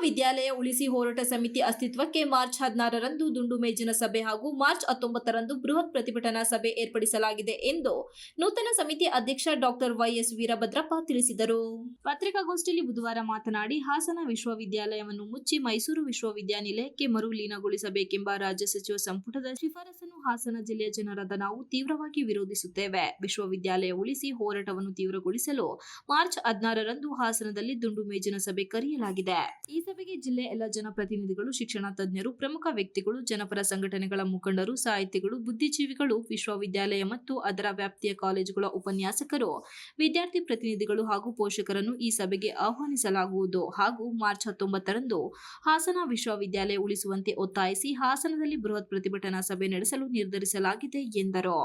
ವಿಶ್ವವಿದ್ಯಾಲಯ ಉಳಿಸಿ ಹೋರಾಟ ಸಮಿತಿ ಅಸ್ತಿತ್ವಕ್ಕೆ ಮಾರ್ಚ್ ಹದಿನಾರರಂದು ದುಂಡು ಮೇಜಿನ ಸಭೆ ಹಾಗೂ ಮಾರ್ಚ್ ಹತ್ತೊಂಬತ್ತರಂದು ಬೃಹತ್ ಪ್ರತಿಭಟನಾ ಸಭೆ ಏರ್ಪಡಿಸಲಾಗಿದೆ ಎಂದು ನೂತನ ಸಮಿತಿ ಅಧ್ಯಕ್ಷ ಡಾಕ್ಟರ್ ವೈಎಸ್ ವೀರಭದ್ರಪ್ಪ ತಿಳಿಸಿದರು. ಪತ್ರಿಕಾಗೋಷ್ಠಿಯಲ್ಲಿ ಬುಧವಾರ ಮಾತನಾಡಿ, ಹಾಸನ ವಿಶ್ವವಿದ್ಯಾಲಯವನ್ನು ಮುಚ್ಚಿ ಮೈಸೂರು ವಿಶ್ವವಿದ್ಯಾನಿಲಯಕ್ಕೆ ಮರುಲೀನಗೊಳಿಸಬೇಕೆಂಬ ರಾಜ್ಯ ಸಚಿವ ಸಂಪುಟದ ಶಿಫಾರಸನ್ನು ಹಾಸನ ಜಿಲ್ಲೆಯ ಜನರಾದ ನಾವು ತೀವ್ರವಾಗಿ ವಿರೋಧಿಸುತ್ತೇವೆ. ವಿಶ್ವವಿದ್ಯಾಲಯ ಉಳಿಸಿ ಹೋರಾಟವನ್ನು ತೀವ್ರಗೊಳಿಸಲು ಮಾರ್ಚ್ ಹದಿನಾರರಂದು ಹಾಸನದಲ್ಲಿ ದುಂಡು ಮೇಜಿನ ಸಭೆ ಕರೆಯಲಾಗಿದೆ. ಈ ಸಭೆಗೆ ಜಿಲ್ಲೆಯ ಎಲ್ಲ ಜನಪ್ರತಿನಿಧಿಗಳು, ಶಿಕ್ಷಣ ತಜ್ಞರು, ಪ್ರಮುಖ ವ್ಯಕ್ತಿಗಳು, ಜನಪರ ಸಂಘಟನೆಗಳ ಮುಖಂಡರು, ಸಾಹಿತಿಗಳು, ಬುದ್ಧಿಜೀವಿಗಳು, ವಿಶ್ವವಿದ್ಯಾಲಯ ಮತ್ತು ಅದರ ವ್ಯಾಪ್ತಿಯ ಕಾಲೇಜುಗಳ ಉಪನ್ಯಾಸಕರು, ವಿದ್ಯಾರ್ಥಿ ಪ್ರತಿನಿಧಿಗಳು ಹಾಗೂ ಪೋಷಕರನ್ನು ಈ ಸಭೆಗೆ ಆಹ್ವಾನಿಸಲಾಗುವುದು ಹಾಗೂ ಮಾರ್ಚ್ ಹತ್ತೊಂಬತ್ತರಂದು ಹಾಸನ ವಿಶ್ವವಿದ್ಯಾಲಯ ಉಳಿಸುವಂತೆ ಒತ್ತಾಯಿಸಿ ಹಾಸನದಲ್ಲಿ ಬೃಹತ್ ಪ್ರತಿಭಟನಾ ಸಭೆ ನಡೆಸಲು ನಿರ್ಧರಿಸಲಾಗಿದೆ ಎಂದರು.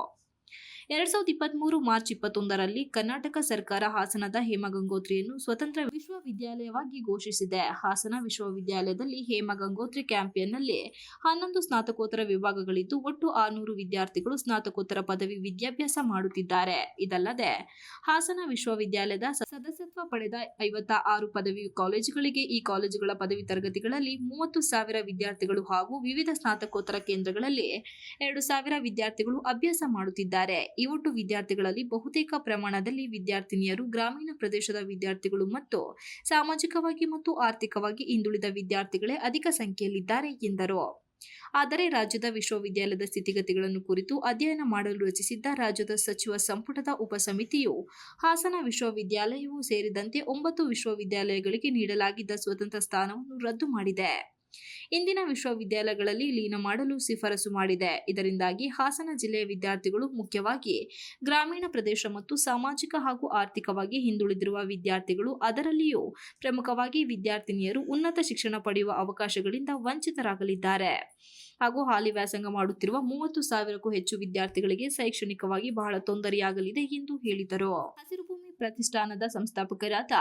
ಎರಡ್ ಸಾವಿರದ ಇಪ್ಪತ್ಮೂರು ಮಾರ್ಚ್ ಇಪ್ಪತ್ತೊಂದರಲ್ಲಿ ಕರ್ನಾಟಕ ಸರ್ಕಾರ ಹಾಸನದ ಹೇಮಗಂಗೋತ್ರಿಯನ್ನು ಸ್ವತಂತ್ರ ವಿಶ್ವವಿದ್ಯಾಲಯವಾಗಿ ಘೋಷಿಸಿದೆ. ಹಾಸನ ವಿಶ್ವವಿದ್ಯಾಲಯದಲ್ಲಿ ಹೇಮಗಂಗೋತ್ರಿ ಕ್ಯಾಂಪಿಯನ್ನಲ್ಲಿ ಹನ್ನೊಂದು ಸ್ನಾತಕೋತ್ತರ ವಿಭಾಗಗಳಿದ್ದು ಒಟ್ಟು ಆರುನೂರು ವಿದ್ಯಾರ್ಥಿಗಳು ಸ್ನಾತಕೋತ್ತರ ಪದವಿ ವಿದ್ಯಾಭ್ಯಾಸ ಮಾಡುತ್ತಿದ್ದಾರೆ. ಇದಲ್ಲದೆ, ಹಾಸನ ವಿಶ್ವವಿದ್ಯಾಲಯದ ಸದಸ್ಯತ್ವ ಪಡೆದ ಐವತ್ತ ಆರು ಪದವಿ ಕಾಲೇಜುಗಳಿಗೆ ಈ ಕಾಲೇಜುಗಳ ಪದವಿ ತರಗತಿಗಳಲ್ಲಿ ಮೂವತ್ತು ಸಾವಿರ ವಿದ್ಯಾರ್ಥಿಗಳು ಹಾಗೂ ವಿವಿಧ ಸ್ನಾತಕೋತ್ತರ ಕೇಂದ್ರಗಳಲ್ಲಿ ಎರಡು ಸಾವಿರ ವಿದ್ಯಾರ್ಥಿಗಳು ಅಭ್ಯಾಸ ಮಾಡುತ್ತಿದ್ದಾರೆ. ಒಟ್ಟು ವಿದ್ಯಾರ್ಥಿಗಳಲ್ಲಿ ಬಹುತೇಕ ಪ್ರಮಾಣದಲ್ಲಿ ವಿದ್ಯಾರ್ಥಿನಿಯರು ಗ್ರಾಮೀಣ ಪ್ರದೇಶದ ವಿದ್ಯಾರ್ಥಿಗಳು ಮತ್ತು ಸಾಮಾಜಿಕವಾಗಿ ಮತ್ತು ಆರ್ಥಿಕವಾಗಿ ಹಿಂದುಳಿದ ವಿದ್ಯಾರ್ಥಿಗಳೇ ಅಧಿಕ ಸಂಖ್ಯೆಯಲ್ಲಿದ್ದಾರೆ ಎಂದರು. ಆದರೆ ರಾಜ್ಯದ ವಿಶ್ವವಿದ್ಯಾಲಯದ ಸ್ಥಿತಿಗತಿಗಳನ್ನು ಕುರಿತು ಅಧ್ಯಯನ ಮಾಡಲು ರಚಿಸಿದ್ದ ರಾಜ್ಯದ ಸಚಿವ ಸಂಪುಟದ ಉಪಸಮಿತಿಯು ಹಾಸನ ವಿಶ್ವವಿದ್ಯಾಲಯವೂ ಸೇರಿದಂತೆ ಒಂಬತ್ತು ವಿಶ್ವವಿದ್ಯಾಲಯಗಳಿಗೆ ನೀಡಲಾಗಿದ್ದ ಸ್ವತಂತ್ರ ಸ್ಥಾನವನ್ನು ರದ್ದು ಮಾಡಿದೆ. ಇಂದಿನ ವಿಶ್ವವಿದ್ಯಾಲಯಗಳಲ್ಲಿ ಲೀನ ಮಾಡಲು ಶಿಫಾರಸು ಮಾಡಿದೆ. ಇದರಿಂದಾಗಿ ಹಾಸನ ಜಿಲ್ಲೆಯ ವಿದ್ಯಾರ್ಥಿಗಳು ಮುಖ್ಯವಾಗಿ ಗ್ರಾಮೀಣ ಪ್ರದೇಶ ಮತ್ತು ಸಾಮಾಜಿಕ ಹಾಗೂ ಆರ್ಥಿಕವಾಗಿ ಹಿಂದುಳಿದಿರುವ ವಿದ್ಯಾರ್ಥಿಗಳು ಅದರಲ್ಲಿಯೂ ಪ್ರಮುಖವಾಗಿ ವಿದ್ಯಾರ್ಥಿನಿಯರು ಉನ್ನತ ಶಿಕ್ಷಣ ಪಡೆಯುವ ಅವಕಾಶಗಳಿಂದ ವಂಚಿತರಾಗಲಿದ್ದಾರೆ. ಹಾಗೂ ಹಾಲಿ ವ್ಯಾಸಂಗ ಮಾಡುತ್ತಿರುವ ಮೂವತ್ತು ಸಾವಿರಕ್ಕೂ ಹೆಚ್ಚು ವಿದ್ಯಾರ್ಥಿಗಳಿಗೆ ಶೈಕ್ಷಣಿಕವಾಗಿ ಬಹಳ ತೊಂದರೆಯಾಗಲಿದೆ ಎಂದು ಹೇಳಿದರು. ಪ್ರತಿಷ್ಠಾನದ ಸಂಸ್ಥಾಪಕರಾದ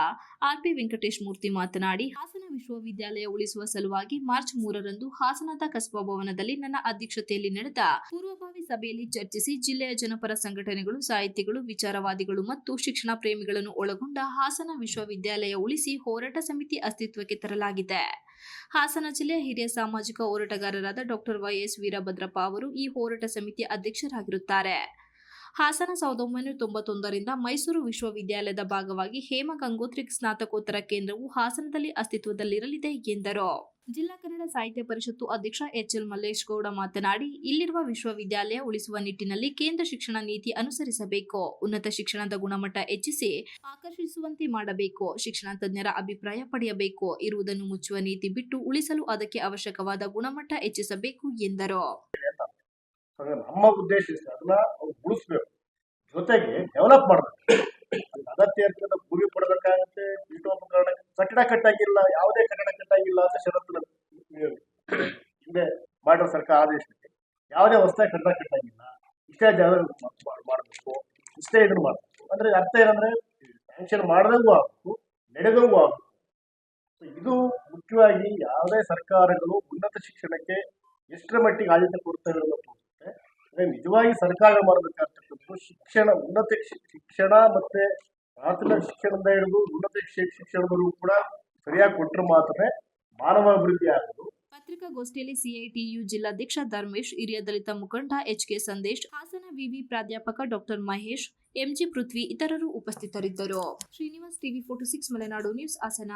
ಆರ್ ಪಿ ವೆಂಕಟೇಶ್ ಮೂರ್ತಿ ಮಾತನಾಡಿ, ಹಾಸನ ವಿಶ್ವವಿದ್ಯಾಲಯ ಉಳಿಸುವ ಸಲುವಾಗಿ ಮಾರ್ಚ್ ಮೂರರಂದು ಹಾಸನದ ಕಸಬಾ ಭವನದಲ್ಲಿ ನನ್ನ ಅಧ್ಯಕ್ಷತೆಯಲ್ಲಿ ನಡೆದ ಪೂರ್ವಭಾವಿ ಸಭೆಯಲ್ಲಿ ಚರ್ಚಿಸಿ ಜಿಲ್ಲೆಯ ಜನಪರ ಸಂಘಟನೆಗಳು, ಸಾಹಿತಿಗಳು, ವಿಚಾರವಾದಿಗಳು ಮತ್ತು ಶಿಕ್ಷಣ ಪ್ರೇಮಿಗಳನ್ನು ಒಳಗೊಂಡ ಹಾಸನ ವಿಶ್ವವಿದ್ಯಾಲಯ ಉಳಿಸಿ ಹೋರಾಟ ಸಮಿತಿ ಅಸ್ತಿತ್ವಕ್ಕೆ ತರಲಾಗಿದೆ. ಹಾಸನ ಜಿಲ್ಲೆಯ ಹಿರಿಯ ಸಾಮಾಜಿಕ ಹೋರಾಟಗಾರರಾದ ಡಾಕ್ಟರ್ ವೈಎಸ್ ವೀರಭದ್ರಪ್ಪ ಅವರು ಈ ಹೋರಾಟ ಸಮಿತಿಯ ಅಧ್ಯಕ್ಷರಾಗಿರುತ್ತಾರೆ. ಹಾಸನ ಸಾವಿರದ ಒಂಬೈನೂರ ತೊಂಬತ್ತೊಂದರಿಂದ ಮೈಸೂರು ವಿಶ್ವವಿದ್ಯಾಲಯದ ಭಾಗವಾಗಿ ಹೇಮ ಗಂಗೋತ್ರಿ ಸ್ನಾತಕೋತ್ತರ ಕೇಂದ್ರವು ಹಾಸನದಲ್ಲಿ ಅಸ್ತಿತ್ವದಲ್ಲಿರಲಿದೆ ಎಂದರು. ಜಿಲ್ಲಾ ಕನ್ನಡ ಸಾಹಿತ್ಯ ಪರಿಷತ್ತು ಅಧ್ಯಕ್ಷ ಎಚ್ ಎಲ್ ಮಲ್ಲೇಶ್ ಗೌಡ ಮಾತನಾಡಿ, ಇಲ್ಲಿರುವ ವಿಶ್ವವಿದ್ಯಾಲಯ ಉಳಿಸುವ ನಿಟ್ಟಿನಲ್ಲಿ ಕೇಂದ್ರ ಶಿಕ್ಷಣ ನೀತಿ ಅನುಸರಿಸಬೇಕು. ಉನ್ನತ ಶಿಕ್ಷಣದ ಗುಣಮಟ್ಟ ಹೆಚ್ಚಿಸಿ ಆಕರ್ಷಿಸುವಂತೆ ಮಾಡಬೇಕು. ಶಿಕ್ಷಣ ತಜ್ಞರ ಅಭಿಪ್ರಾಯ ಪಡೆಯಬೇಕು. ಇರುವುದನ್ನು ಮುಚ್ಚುವ ನೀತಿ ಬಿಟ್ಟು ಉಳಿಸಲು ಅದಕ್ಕೆ ಅವಶ್ಯಕವಾದ ಗುಣಮಟ್ಟ ಹೆಚ್ಚಿಸಬೇಕು ಎಂದರು. ಹಾಗಾಗಿ ನಮ್ಮ ಉದ್ದೇಶ ಇಷ್ಟ, ಅದನ್ನ ಅವ್ರು ಉಳಿಸ್ಬೇಕು. ಜೊತೆಗೆ ಡೆವಲಪ್ ಮಾಡಬೇಕು. ಅಗತ್ಯ ಇರ್ತಕ್ಕಂಥ ಭೂಮಿ ಪಡಬೇಕಾಗುತ್ತೆ ಪೀಠೋಪಕರಣ ಕಟ್ಟಡ ಕಟ್ಟಾಗಿಲ್ಲ ಯಾವುದೇ ಕಟ್ಟಡ ಕಟ್ಟಾಗಿಲ್ಲ ಅಂತ ಷರತ್ತು ಹಿಂದೆ ಮಾಡಿರೋ ಸರ್ಕಾರ ಆದೇಶಕ್ಕೆ ಯಾವುದೇ ಹೊಸದಾಗಿ ಕಟ್ಟಡ ಕಟ್ಟಾಗಿಲ್ಲ ಇಷ್ಟೇ ಜಾಗ ಮಾಡಬೇಕು, ಇಷ್ಟೇ ಇದನ್ನು ಮಾಡಬೇಕು. ಅಂದ್ರೆ ಅರ್ಥ ಏನಂದ್ರೆ ಸ್ಯಾಂಕ್ಷನ್ ಮಾಡಿದಂಗೂ ಆಗಬೇಕು, ನಡೆದಂಗೂ ಆಗಬೇಕು. ಇದು ಮುಖ್ಯವಾಗಿ ಯಾವುದೇ ಸರ್ಕಾರಗಳು ಉನ್ನತ ಶಿಕ್ಷಣಕ್ಕೆ ಎಷ್ಟರ ಮಟ್ಟಿಗೆ ಆದ್ಯತೆ ಕೊಡ್ತಾ ತೋರಿಸುತ್ತೆ ಅಂದ್ರೆ ನಿಜವಾಗಿ ಸರ್ಕಾರ ಮಾಡಬೇಕಾಗ್ತಕ್ಕಂಥದ್ದು ಶಿಕ್ಷಣ, ಉನ್ನತ ಶಿಕ್ಷಣ ಮತ್ತೆ ಪ್ರಾಥಮಿಕ ಶಿಕ್ಷಣದ ಹಿಡಿದು ಉನ್ನತ ಶಿಕ್ಷಣದವರು ಕೂಡ ಸರಿಯಾಗಿ ಕೊಟ್ಟರೆ ಮಾತ್ರ ಮಾನವ ಅಭಿವೃದ್ಧಿ ಆಗೋದು. ಪತ್ರಿಕಾಗೋಷ್ಠಿಯಲ್ಲಿ ಸಿಐಟಿಯು ಜಿಲ್ಲಾಧ್ಯಕ್ಷ ಧರ್ಮೇಶ್, ಹಿರಿಯ ದಲಿತ ಮುಖಂಡ ಎಚ್ ಕೆ ಸಂದೇಶ್, ಹಾಸನ ವಿವಿ ಪ್ರಾಧ್ಯಾಪಕ ಡಾಕ್ಟರ್ ಮಹೇಶ್, ಎಂಜಿ ಪೃಥ್ವಿ ಇತರರು ಉಪಸ್ಥಿತರಿದ್ದರು. Srinivas TV forty six Malenadu news Hassan.